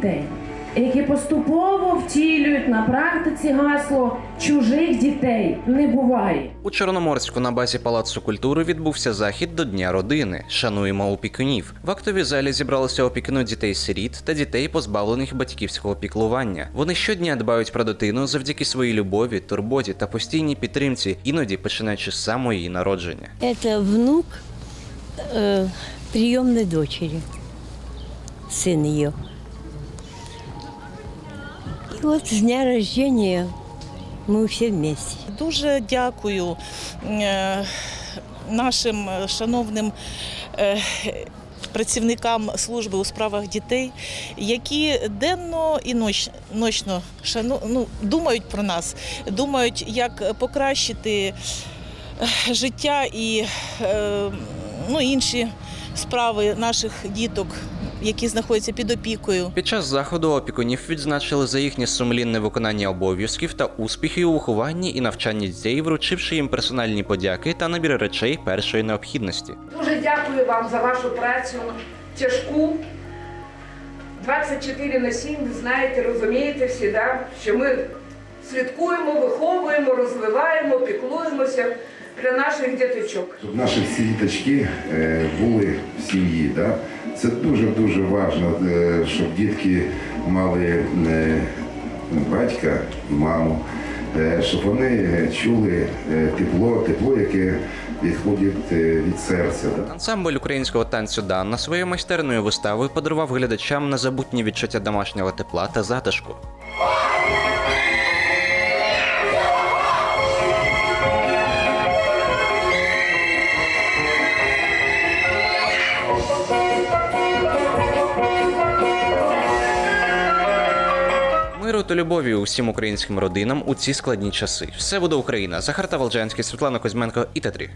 дітей, які поступово втілюють на практиці гасло чужих дітей не буває. У Чорноморську на базі Палацу культури відбувся захід до Дня родини. Шануємо опікунів. В актовій залі зібралися опікуни дітей-сиріт та дітей, позбавлених батьківського піклування. Вони щодня дбають про дитину завдяки своїй любові, турботі та постійній підтримці, іноді починаючи з самого її народження. Это внук э, приемной дочери, сын ее. И вот с дня рождения мы все вместе. Дуже дякую е, нашим шановним е, працівникам служби у справах дітей, які денно і ноч, ночно шану, ну, думають про нас, думають, як покращити е, життя і ну, інші справи наших діток, які знаходяться під опікою. Під час заходу опікунів відзначили за їхнє сумлінне виконання обов'язків та успіхи у вихованні і навчанні дітей, вручивши їм персональні подяки та набір речей першої необхідності. Дуже дякую вам за вашу працю тяжку. 24 на 7, ви знаєте, розумієте всі, да? що ми слідкуємо, виховуємо, розвиваємо, піклуємося для наших діточок. Щоб наші всі діточки е, були в сім'ї. Да? Це дуже-дуже важливо, е, щоб дітки мали е, батька і маму, щоб вони чули тепло, тепло, яке відходить від серця. Ансамбль українського танцю Данна своєю майстерною виставою подарував глядачам незабутні відчуття домашнього тепла та затишку. Миру та любові усім українським родинам у ці складні часи. Все буде Україна. Захар Таволжанський, Світлана Кузьменко і Тетрі.